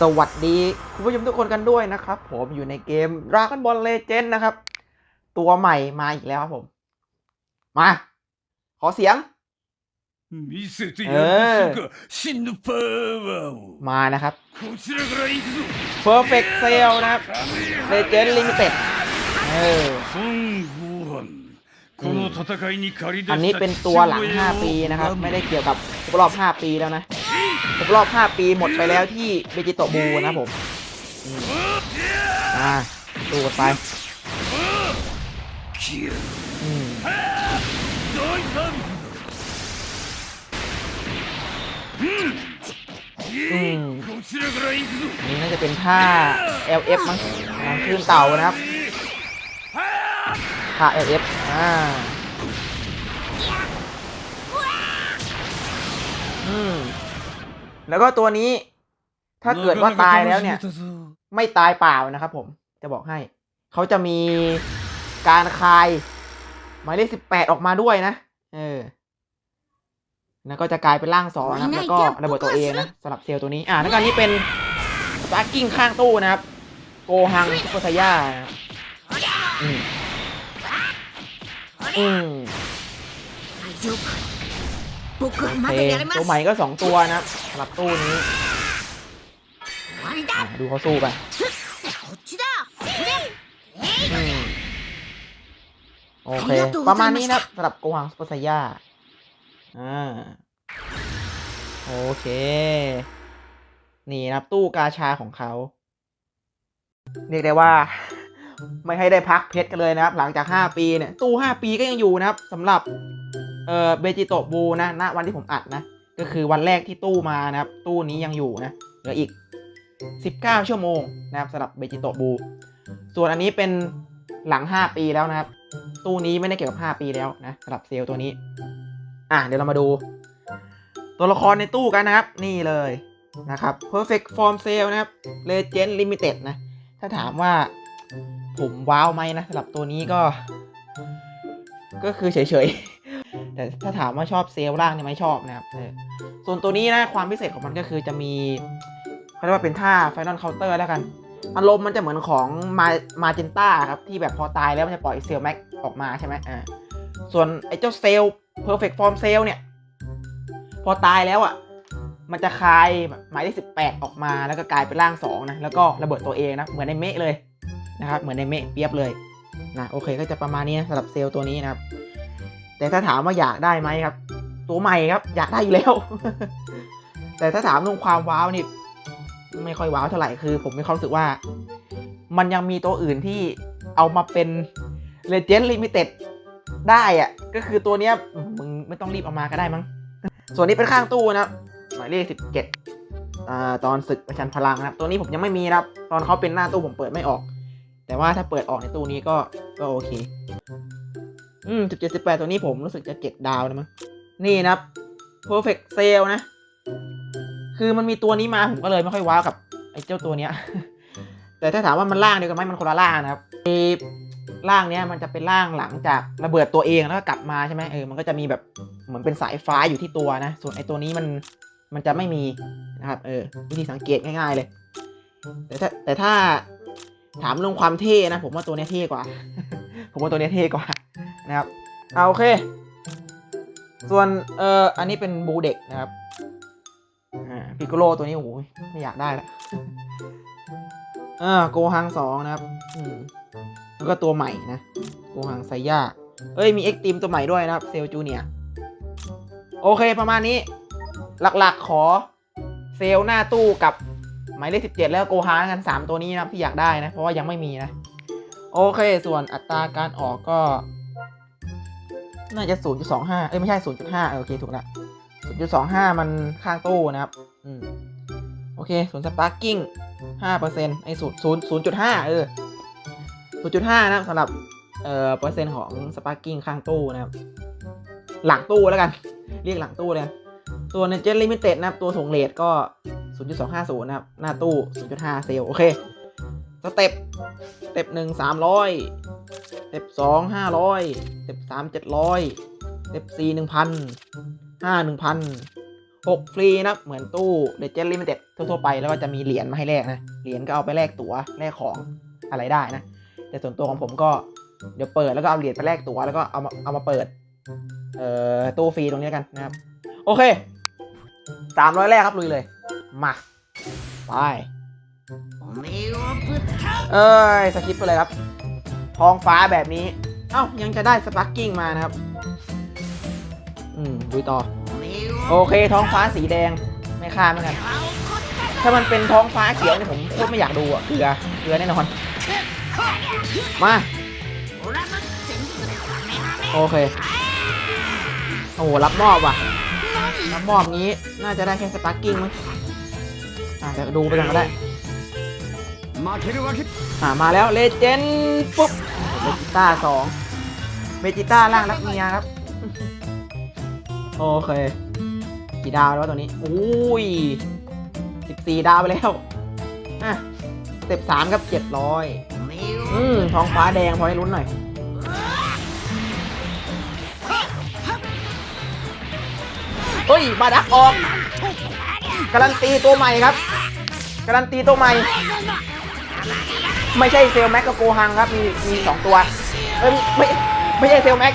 สวัสดีคุณผู้ชมทุกคนกันด้วยนะครับ ผมอยู่ในเกมราคัตบอลเลเจนต์นะครับ ตัวใหม่มาอีกแล้วครับผม มา ขอเสียงเออมานะครับ Perfect Sale นะครับ Legend Limited เอออันนี้เป็นตัวหลัง 5 ปีนะครับ ไม่ได้เกี่ยวกับรอบ 5 ปีแล้วนะ ครบรอบ 5 ปีหมดไปแล้วที่เบจิโตบูนะผมอ่าตูไปอนี่น่าจะเป็นท่า LF มั้งขึ้นเต่านะครับท่า LF อ่าอืม แล้วก็ตัวนี้ ถ้าเกิดว่าตายแล้วเนี่ย ไม่ตายเปล่านะครับผมจะบอกให้ เขาจะมีการคาย หมายเลขสิบแปดออกมาด้วยนะ เออแล้วก็จะกลายเป็นร่างสองนะครับแล้วก็ระเบิดตัวเองนะสลับเซลล์ตัวนี้ อ่าแล้วก็นี้เป็นสตาร์กิ้งข้างตู้นะครับ โกฮังซุปเปอร์ไซย่าอืมอืม ตัวใหม่ก็สองตัวนะสำหรับตู้นี้ดูเขาสู้ไปโอเค ประมาณนี้นะสำหรับโกหังสปอสยาอ่าโอเค นี่นะตู้กาชาของเขาเรียกได้ว่า ไม่ให้ได้พักเพชรกันเลยนะครับ หลังจาก 5 ปีเนี่ย ตู้ 5 ปีก็ยังอยู่นะครับสำหรับ เออเบจิโตะบูนะณวันที่ผมอัดนะก็คือวันแรกที่ตู้มานะครับตู้นี้ยังอยู่นะเหลืออีก 19 ชั่วโมงนะครับสำหรับเบจิโตะบู ส่วนอันนี้เป็นหลัง 5 ปีแล้วนะครับ ตู้นี้ไม่ได้เกี่ยวกับ 5 ปีแล้วนะสำหรับเซลล์ตัวนี้ อะเดี๋ยวเรามาดู ตัวละครในตู้กันนะครับ นี่เลยนะครับ perfect form sale นะครับ legend limited นะ ถ้าถามว่าผมว้าวไหมนะสำหรับตัวนี้ก็ ก็คือเฉยๆ แต่ถ้าถามว่าชอบเซลล์ล่างเนี่ยไม่ชอบนะครับเออส่วนตัวนี้นะความพิเศษของมันก็คือจะมีเขาเรียกว่าเป็นท่า final counter แล้วกันอารมณ์มันจะเหมือนของมามาเจนต้าครับที่แบบพอตายแล้วมันจะปล่อยเซลล์แม็กออกมาใช่ไหมอ่าส่วนไอ้เจ้าเซลล์ perfect form cell เนี่ย พอตายแล้วอะมันจะคายหมายเลขสิบแปดออกมาแล้วก็กลายเป็นร่างสองนะแล้วก็ระเบิดตัวเองนะเหมือนในเมะเลยนะครับเหมือนในเมะเปียบเลยนะโอเคก็จะประมาณนี้นะสำหรับเซลล์ตัวนี้นะครับ แต่ถ้าถามว่าอยากได้ไหมครับ ตัวใหม่ครับ อยากได้อยู่แล้ว แต่ถ้าถามตรงความว้าวนี่ไม่ค่อยว้าวเท่าไหร่คือ ผมมีความรู้สึกว่า มันยังมีตัวอื่นที่เอามาเป็น Legend Limited ได้อะก็คือตัวเนี้ยมึงไม่ต้องรีบเอามาก็ได้มั้ง ส่วนนี้เป็นข้างตู้นะครับหมายเลขสิบเจ็ดอ่าตอนศึกประชันพลังนะครับ ตัวนี้ผมยังไม่มีนะครับ ตอนเขาเป็นหน้าตู้ผมเปิดไม่ออก แต่ว่าถ้าเปิดออกในตู้นี้ก็ก็โอเค อืมสิบเจ็ดสิบแปดตัวนี้ผมรู้สึกจะเจ็ดดาวนะมั้งนี่นะครับ perfect sale นะ คือมันมีตัวนี้มาผมก็เลยไม่ค่อยว้าวกับไอ้เจ้าตัวเนี้ย แต่ถ้าถามว่ามันล่างเดียวกันไหมมันคนละล่างนะครับล่างเนี้ยมันจะเป็นล่างหลังจากระเบิดตัวเองแล้วก็กลับมาใช่ไหมเออมันก็จะมีแบบเหมือนเป็นสายฟ้าอยู่ที่ตัวนะ ส่วนไอ้ตัวนี้มันมันจะไม่มีนะครับเออวิธีสังเกตง่าย ๆเลย แต่ถ้าแต่ถ้าถามเรื่องความเท่นะ ผมว่าตัวนี้เท่กว่า ผมว่าตัวนี้เท่กว่า นะครับเอาโอเค ส่วนเอ่ออันนี้เป็นบูเด็กนะครับปิโกโลตัวนี้โอ้โหไม่อยากได้ละเออโกฮังสองนะครับแล้วก็ตัวใหม่นะโกฮังไซย่าเอ้ยมีเอ็กตีมตัวใหม่ด้วยนะครับ เซลจูเนียโอเคประมาณนี้ หลักๆขอเซลหน้าตู้กับหมายเลขสิบเจ็ดแล้วโกฮังกันสามตัวนี้นะครับที่อยากได้นะ เพราะว่ายังไม่มีนะ โอเค ส่วนอัตราการออกก็ น่าจะ 0.25 เอ้ยไม่ใช่ 0.5เออโอเคถูกละ 0.25 มันข้างตู้นะครับ อืม โอเค ส่วนสปาร์กิ้ง5%ไอ้ศูนย์ศูนย์ศูนย์จุดห้าเออ 0.5 นะครับสำหรับ เอ่อเปอร์เซ็นต์ของสปาร์กิ้งข้างตู้นะครับ หลังตู้แล้วกัน เรียกหลังตู้เลย ตัวในเจ็ตลิมิเต็ดนะครับ ตัวส่งเลทก็ 0.250 นะครับ หน้าตู้ 0.5 เซลล์โอเค สเต็ปสเต็ปหนึ่งสามร้อยสเต็ปสองห้าร้อยสเต็ปสามเจ็ดร้อยสเต็ปสี่หนึ่งพันห้าหนึ่งพันหกฟรีนะเหมือนตู้เดจเจนลิมิเต็ดทั่วไปแล้วก็จะมีเหรียญมาให้แลกนะ เหรียญก็เอาไปแลกตัว๋วแลกของอะไรได้นะ แต่ส่วนตัวของผมก็เดี๋ยวเปิดแล้วก็เอาเหรียญไปแลกตั๋วแล้วก็เอามาเอามาเปิด เอ่อตู้ฟรีตรงนี้กันนะครับ โอเคสามร้อยแรกครับลุยเลย มา ไป เอ้ยสกิปไปเลยครับท้องฟ้าแบบนี้ เอ้ายังจะได้สปักกิ้งมานะครับ อืมดูต่อ โอเคท้องฟ้าสีแดงไม่ฆ่าเหมือนกัน ถ้ามันเป็นท้องฟ้าเขียวเนี่ยผมโคตรไม่อยากดูอะเกลือเกลือแน่นอน มาโอเค โอ้โหรับมอบว่ะ รับมอบนี้ น่าจะได้แค่สปาร์กิ้งมั้งอาจยวดูไปกันก็ได้ามาแล้วเลเจนด์ปุ๊บเมจิต้าสองเมจิต้าร่างรักเมียครับ โอเค กี่ดาวแล้วตัวนี้ อุ้ยสิบสี่ดาวไปแล้ว อะเต็ปสามครับเจ็ดร้อยอืมทองฟ้าแดงพอให้ลุ้นหน่อย เฮ้ย บาดักออก การันตีตัวใหม่ครับ การันตีตัวใหม่ ไม่ใช่เซลแม็กกับโกฮังครับ มีมีสองตัวเอ้ยไม่ไม่ใช่เซลแม็ก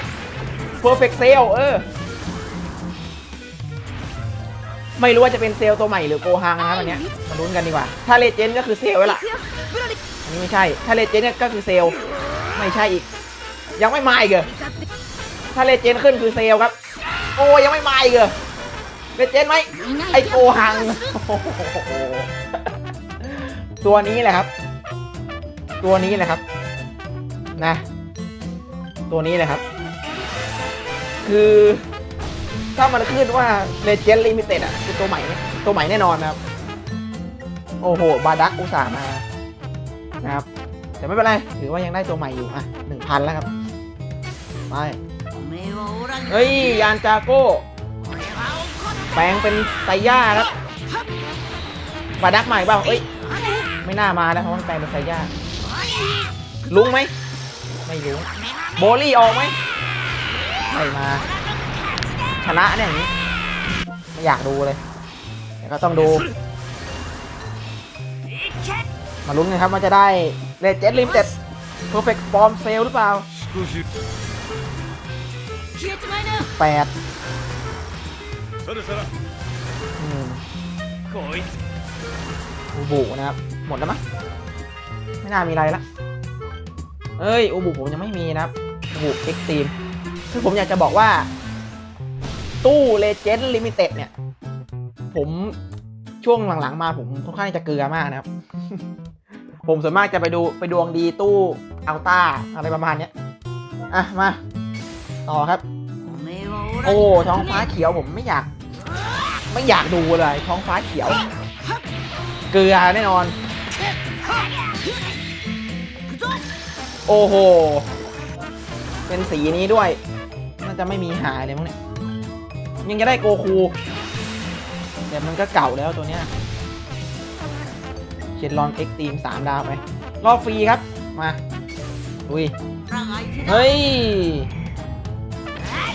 เพอร์เฟกเซลเออ ไม่รู้ว่าจะเป็นเซลตัวใหม่หรือโกฮังนะครับอันเนี้ยมาลุ้นกันดีกว่า ถ้าเลเจนด์ก็คือเซลล์ไว้ล่ะอันนี้ไม่ใช่ ถ้าเลเจนด์เนี่ยก็คือเซลไม่ใช่อีก ยังไม่มาอีกเหรอถ้าเลเจนด์ขึ้นคือเซลครับ โอ้ยังไม่มาอีกเหรอเลเจนด์ไหมไอโกหังตัวนี้แหละครับ ตัวนี้นะครับนะ ตัวนี้นะครับ คือถ้ามันขึ้นว่าเลเจนด์ลิมิเต็ดอะคือตัวใหม่ตัวใหม่แน่นอนนะครับ โอ้โห บาดักอุตส่าห์มานะครับ แต่ไม่เป็นไรถือว่ายังได้ตัวใหม่อยู่อะหนึ่งพันแล้วครับ ไป เฮ้ย ยานจาโก้ แปลงเป็นไซย่าครับ บาดักใหม่เปล่าเอ้ย ไม่น่ามาแล้วเพราะมันแปลงเป็นไซย่า ลุงไหมไม่ลุ้โบลี่ออกไหมไม่มา ชนะเนี่ยนี้ ไม่อยากดูเลยแต่ก็ต้องดู มาลุ้นกันครับว่าจะได้เลเจนด์ลิมเต็ดเพอร์เฟกต์ฟอร์มเซลหรือเปล่าแปดบูบูนะครับ หมดแล้วมั้ย ไม่น่ามีอะไรละเอ้ยโอบุผมยังไม่มีนะครับโอบุเอ็กซ์ตีมคือผมอยากจะบอกว่า ตู้เลเจนด์ลิมิเต็ดเนี่ย ผมช่วงหลังๆมาผมค่อนข้างจะเกลือมากนะครับ ผมส่วนมากจะไปดูไปดวงดีตู้อัลต้าอะไรประมาณเนี้ยอะ มา ต่อครับ โอ้ท้องฟ้าเขียวผมไม่อยาก ไม่อยากดูเลย ท้องฟ้าเขียว เกลือแน่นอน โอ้โห เป็นสีนี้ด้วย น่าจะไม่มีหายเลยมั้งเนี่ย ยังจะได้โกคู แต่มันก็เก่าแล้วตัวเนี้ยเชนลอนเอ็กซ์ตีมสามดาวไป รอบฟรีครับ มา อุ้ย เฮ้ย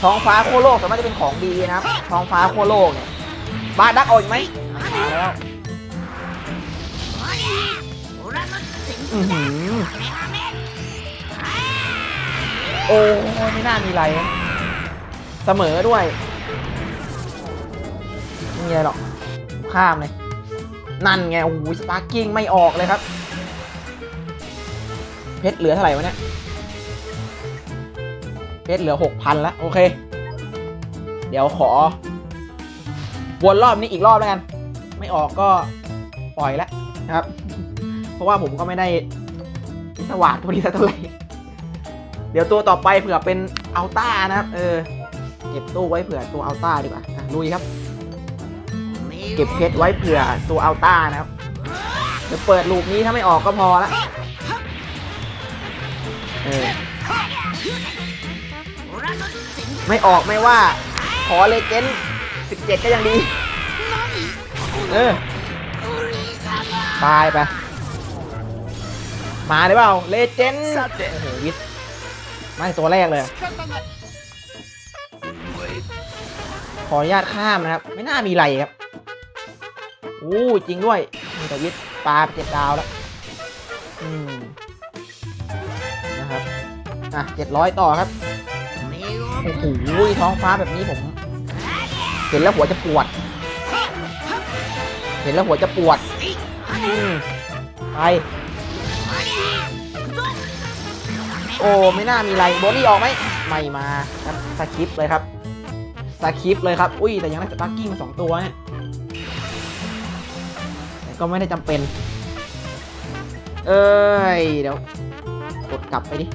ท้องฟ้าโคโลกสามารถจะเป็นของดีนะครับ ท้องฟ้าโคโลกเนี่ยบาดักออกไหมมาแล้ว โอ้ยไม่น่ามีไร เสมอด้วยไม่มีอะไรหรอก ข้ามเลย นั่นไง โอ้โหสปาร์กิ้งไม่ออกเลยครับ เพชรเหลือเท่าไหร่วะเนี่ย เพชรเหลือหกพันล้วโอเค เดี๋ยวขอ วนรอบนี้อีกรอบแล้วกัน ไม่ออกก็ปล่อยแล้วนะครับ เพราะว่าผมก็ไม่ได้สว่าสตัวนี้สักเท่าไหร่ เดี๋ยวตัวต่อไปเผื่อเป็นอัลต้านะครับ เออ เก็บตู้ไว้เผื่อตัวอัลต้าดีกว่าลุยครับ เก็บเพชรไว้เผื่อตัวอัลต้านะครับ เดี๋ยวเปิดลูกนี้ถ้าไม่ออกก็พอละ เออ ไม่ออกไม่ว่า ขอเลเจนด์17 ก็ยังดี เออ ตายไป มาได้เปล่า เลเจนด์โอ้โหวิท ไม่ตัวแรกเลย ขออนุญาตข้ามนะครับ ไม่น่ามีไรครับอู้จริงด้วยมีแต่วิทย์ปลาไปเจ็ดดาวแล้ว อืม นะครับ อะเจ็ดร้อยต่อครับโอ้โหท้องฟ้าแบบนี้ผม เห็นแล้วหัวจะปวด เห็นแล้วหัวจะปวด ไป โอ้ไม่น่ามีไรโบลี่ออกไหมไม่มาครับสคิปเลยครับสคิปเลยครับ อุ้ยแต่ยังได้สปาร์กิ้งมาสองตัวเนี่ยแต่ก็ไม่ได้จำเป็น เอ้ยเดี๋ยวกดกลับไปดิ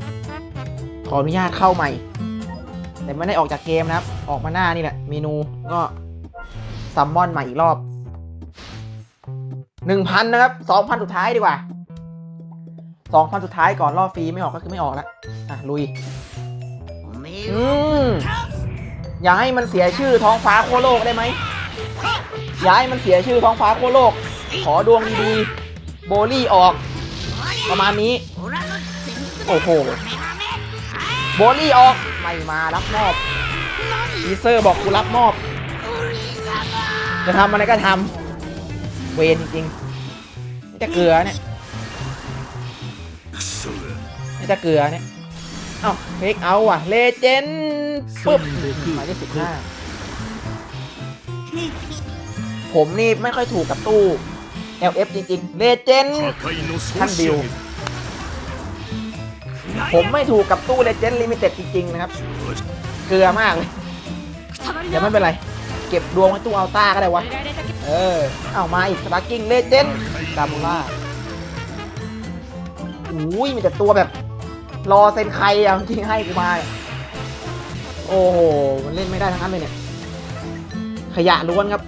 ขออนุญาตเข้าใหม่ แต่ไม่ได้ออกจากเกมนะครับ ออกมาหน้านี่แหละเมนูก็ซัมมอนใหม่อีกรอบหนึ่งพันนะครับสองพันสุดท้ายดีกว่า สองพันสุดท้ายก่อนรอบฟรีไม่ออกก็คือไม่ออกแล้วอะลุยอืมอย่าให้มันเสียชื่อท้องฟ้าโคโลกได้ไหมอย่าให้มันเสียชื่อท้องฟ้าโคโลก ขอดวงดีๆโบลี่ออก ประมาณนี้ โอ้โหโบลี่ออกไม่มารับมอบอีเซอร์บอกกูรับมอบ จะทำอะไรก็ทำเวรจริงจะเกลือเนี่ย น่าจะเกลือเนี่ยเอ้าเทกเอาว่ะเลเจนปึ๊บหมายเลขสิบห้าผมนี่ไม่ค่อยถูกกับตู้ LF จริงๆเลเจนท่านดิวผมไม่ถูกกับตู้เลเจนลิมิเต็ดจริง ๆ นะครับ เกลือมากเลย เดี๋ยวไม่เป็นไร เก็บดวงไว้ตู้อัลต้าก็ได้วะ เออ เอามาอีกสตาร์กิ้งเลเจนด์ดามูล่าอุ้ยมีแต่ตัวแบบ รอเซนใครอะจริงให้กูมาโอ้โห มันเล่นไม่ได้ทั้งนั้นเลยเนี่ย ขยะล้วนครับ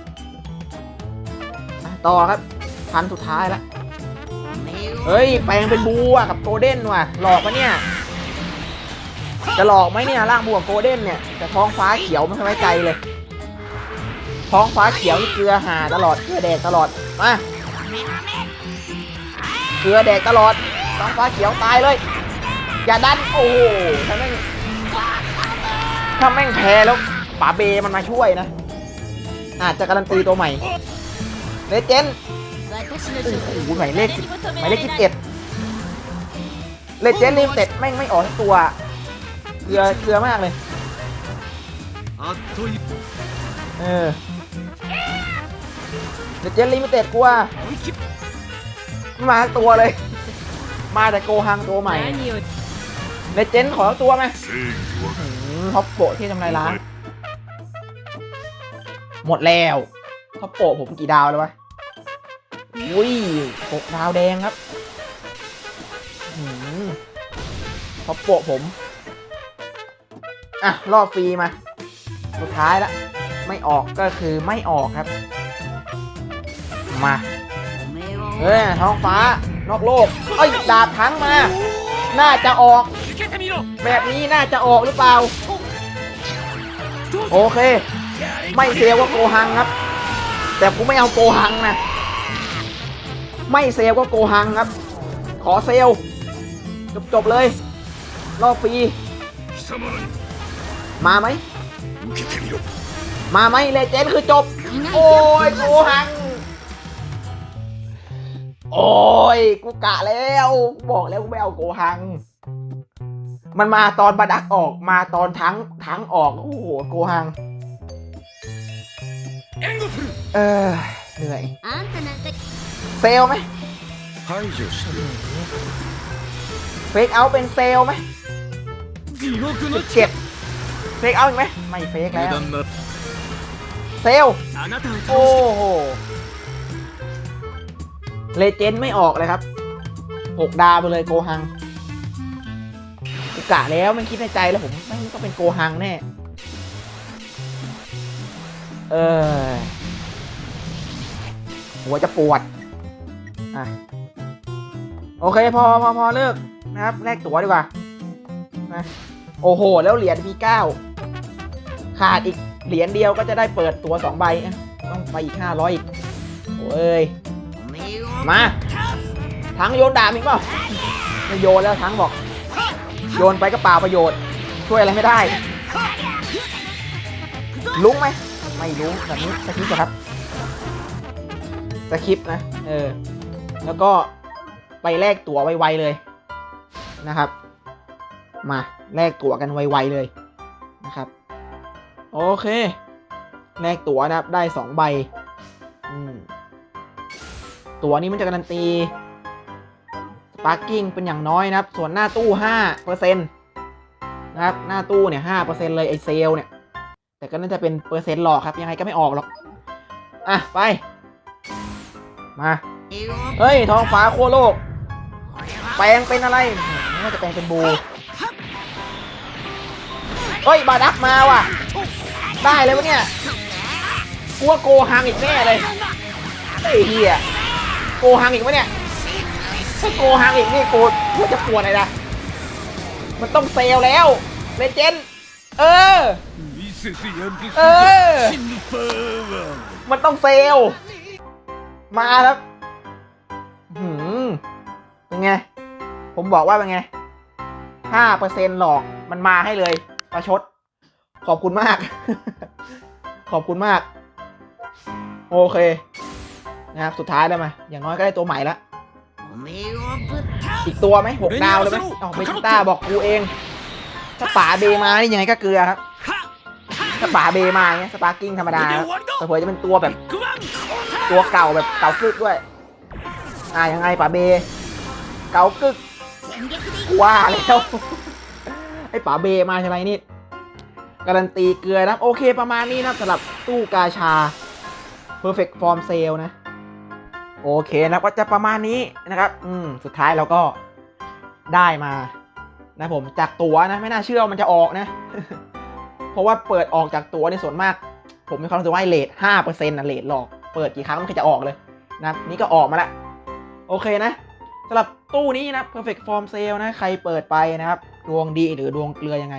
ต่อครับ พันสุดท้ายแล้วเฮ้ย แปลงเป็นบูอะกับโกลเด้นว่ะ หลอกปะเนี่ย จะหลอกไหมเนี่ยร่างบูกับโกลเด้นเนี่ย แต่ท้องฟ้าเขียวไม่ค่อยไว้ใจเลย ท้องฟ้าเขียวนี่เกลือหาตลอด เกลือแดกตลอด มา เกลือแดกตลอด ท้องฟ้าเขียวตายเลย อย่าดัน โอ้โหถ้าแม่งถ้าแม่งแพ้แล้วป๋าเบมันมาช่วยนะ อาจจะการันตีตัวใหม่เลเจนโอ้โหหมายเลขหมายเลขสิบเอ็ดเลเจนลิมเต็ดแม่งไม่ออกตัวเกลือเกลือมากเลยเออเจนลิมิเต็ดกูว่ามาตัวเลย มาแต่โกหังตัวใหม่ เลเจนด์ขอตัวไหมฮอปโปะที่ทำลายล้าง หมดแล้วฮอปโปะผมกี่ดาวแล้ววะอุ้ยหกดาวแดงครับฮอปโปะผม อะ รอบฟรีมา สุดท้ายละ ไม่ออกก็คือไม่ออกครับ มา เฮ้ย ท้องฟ้านอกโลก เอ้ย ดาบทั้งมา น่าจะออก แบบนี้น่าจะออกหรือเปล่า โอเค ไม่เซว่าโกหังครับ แต่กูไม่เอาโกหังนะ ไม่เซลก็โกหังครับ ขอเซลจบจบเลย รอบฟรีมาไหม มาไหมเลเจนคือจบ โอ้ยโกหัง โอ้ย กูกะแล้ว บอกแล้วกูไม่เอาโกหัง มันมาตอนบาดักออกมาตอนทั้งทั้งออก โอ้โหโกหัง เออเหนื่อย เซลไหมเฟกเอาเป็นเซลไหมเจ็บเฟกเอาอีกไหมไม่เฟกแล้วเซลโอ้โหเลเจนด์ไม่ออกเลยครับหกดาวไปเลยโกหัง กะแล้วมันคิดในใจแล้วผมไม่งต้องเป็นโกหังแน่ เออหัวจะปวด อะ โอเค พอพอพอเลิกนะครับแลกตั๋วดีกว่านะโอ้โห แล้วเหรียญมีเก้าขาดอีกเหรียญเดียวก็จะได้เปิดตั๋วสองใบอะต้องไปอีกห้าร้อยอีกโอ้ย มา ทั้งโยนดาบอีกเปล่าไม่โยนแล้วทั้งบอก โยนไปก็เปล่าประโยชน์ ช่วยอะไรไม่ได้ ลุ้งไหมไม่รู้งแบบนี้สคริปต์ครับสคริปต์นะเออแล้วก็ไปแลกตั๋วไวๆเลยนะครับ มาแลกตั๋วกันไวๆเลยนะครับโอเคแลกตั๋วนะครับได้สองใบ ตั๋วนี้มันจะการันตี ปาร์กิ้งเป็นอย่างน้อยนะครับ ส่วนหน้าตู้ห้าเปอร์เซ็นต์นะครับ หน้าตู้เนี่ยห้าเปอร์เซ็นต์เลยไอเซลเนี่ย แต่ก็น่าจะเป็นเปอร์เซ็นต์หลอกครับ ยังไงก็ไม่ออกหรอก อะ ไป มา เฮ้ย ท้องฟ้าโคโลก แปลงเป็นอะไรน่าจะแปลงเป็นบู เฮ้ย บาดักมาว่ะ ได้เลยวะเนี่ยกลัวโกฮังอีกแน่เลยไอ้เหี้ยโกฮังอีกวะเนี่ย ถ้าโกฮังอีกนี่กูกูจะปวดอะไรนะมันต้องเซลแล้วเลเจนด์เออ 見せてやるぜเออ 真のパワー มันต้องเซล มาแล้วหืมเป็นไง ผมบอกว่าเป็นไง ห้าเปอร์เซ็นหลอก มันมาให้เลย ประชด ขอบคุณมาก ขอบคุณมาก โอเค นะครับ สุดท้ายแล้วมา อย่างน้อยก็ได้ตัวใหม่ละ おめえをぶっ倒 อีกตัวไหมหกดาวเลยไหมเอาเบจิต้าบอกกูเองสปาเบมานี่ยังไงก็เกลือครับสปาเบมาเนี่ยสปาร์กิ้งธรรมดาแต่เผื่อจะเป็นตัวแบบ ตัวเก่าแบบเก่ากึกด้วย อ่ายังไงป่าเบ เก่ากึกว่าแล้วไอ้ป่าเบมาใช่ไหมนี่การันตีเกลือนะ โอเคประมาณนี้นะสำหรับตู้กาชา perfect form sale นะ โอเคนะก็จะประมาณนี้นะครับ อืมสุดท้ายเราก็ได้มา นะผมจากตัวนะ ไม่น่าเชื่อมันจะออกนะ เพราะว่าเปิดออกจากตัวในส่วนมาก ผมมีความรู้สึกว่าเลทห้าเปอร์เซ็นต์นะเลทหลอก เปิดกี่ครั้งมันก็จะออกเลยนะนี่ก็ออกมาแล้วโอเคนะสำหรับตู้นี้นะ perfect form sale นะ ใครเปิดไปนะครับ ดวงดีหรือดวงเกลือยังไง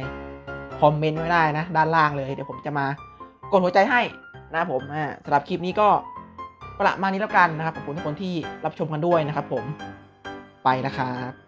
คอมเมนต์ไว้ได้นะ ด้านล่างเลย เดี๋ยวผมจะมากดหัวใจให้นะผมสำหรับคลิปนี้ก็ ประมาณนี้แล้วกันนะครับขอบคุณทุกคนที่รับชมกันด้วยนะครับ ผมไปนะครับ